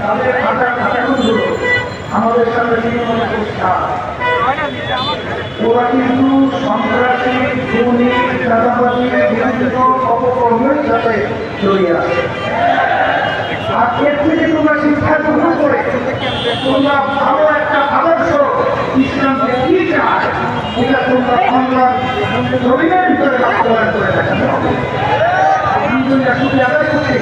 তাদের খাতা খাতাগুলো আমাদের সাথে তৃণমূল পরিষ্কার ওরা কিন্তু সন্ত্রাসী, খুনি চাঁদাবাদী বিভিন্ন অপকর্মের সাথে জড়িয়ে আছে। আর এর থেকে তোমরা শিক্ষা গ্রহণ করে, তোমরা ভালো একটা আদর্শ ইসলামকে কি চায়, এটা তোমরা বাংলার জমিনের ভিতরে বাস্তবায়ন করে দেখাতে হবে। আলহামদুলিল্লাহ শুধু আদায় করছি।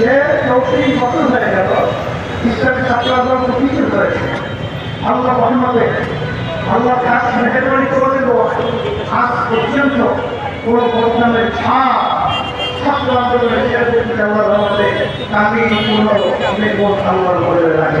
যে চৌত্রিশ বছর হয়ে গেল, ইসলামী ছাত্র আন্দোলন কিছু হয়েছে আল্লাহ মোহাম্মদে আল্লাহ কাজ মেহরবানি করে দেব আজ পর্যন্ত কোনো প্রোগ্রামের ছাপ ছাত্র আন্দোলনের আল্লাহ রহমতে আমি কোনো আল্লাহর করে রাখে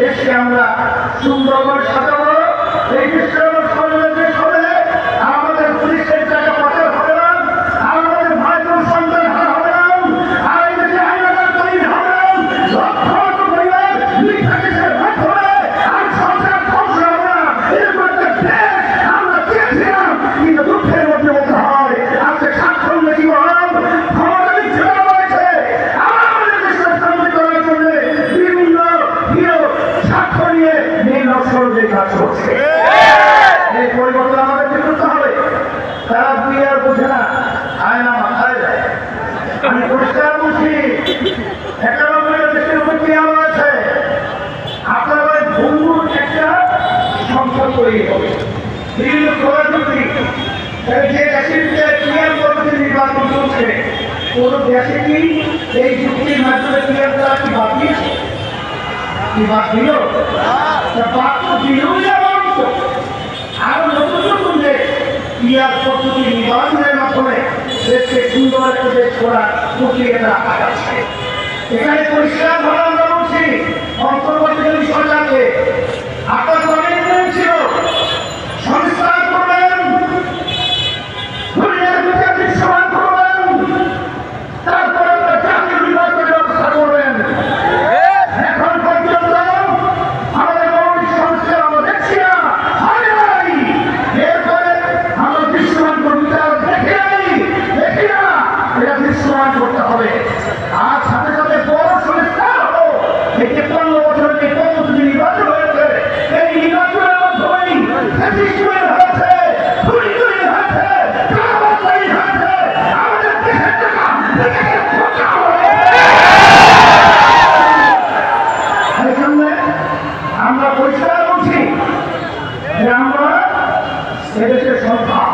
দেশকে আমরা সুন্দরভাবে সাজাবো এই দেশকে এই পরিবর্তন আমাদেরকে করতে হবে। তারা দুই আর বোঝে না খায় না মাথায় যায় আমি পরিষ্কার বলছি একানব্বই না বরঞ্চ আরও নতুন নতুন দেশ ক্লিয়ার পদ্ধতি নির্বাচনের মাধ্যমে দেশকে সুন্দর একটা দেশ করার প্রক্রিয়াটা এখানে পরিষ্কার ভাবে আমরা বলছি অন্তর্বর্তীকালীন সরকারকে আমরা পরিষ্কার করছি যে আমরা ছেলেদের সন্তান।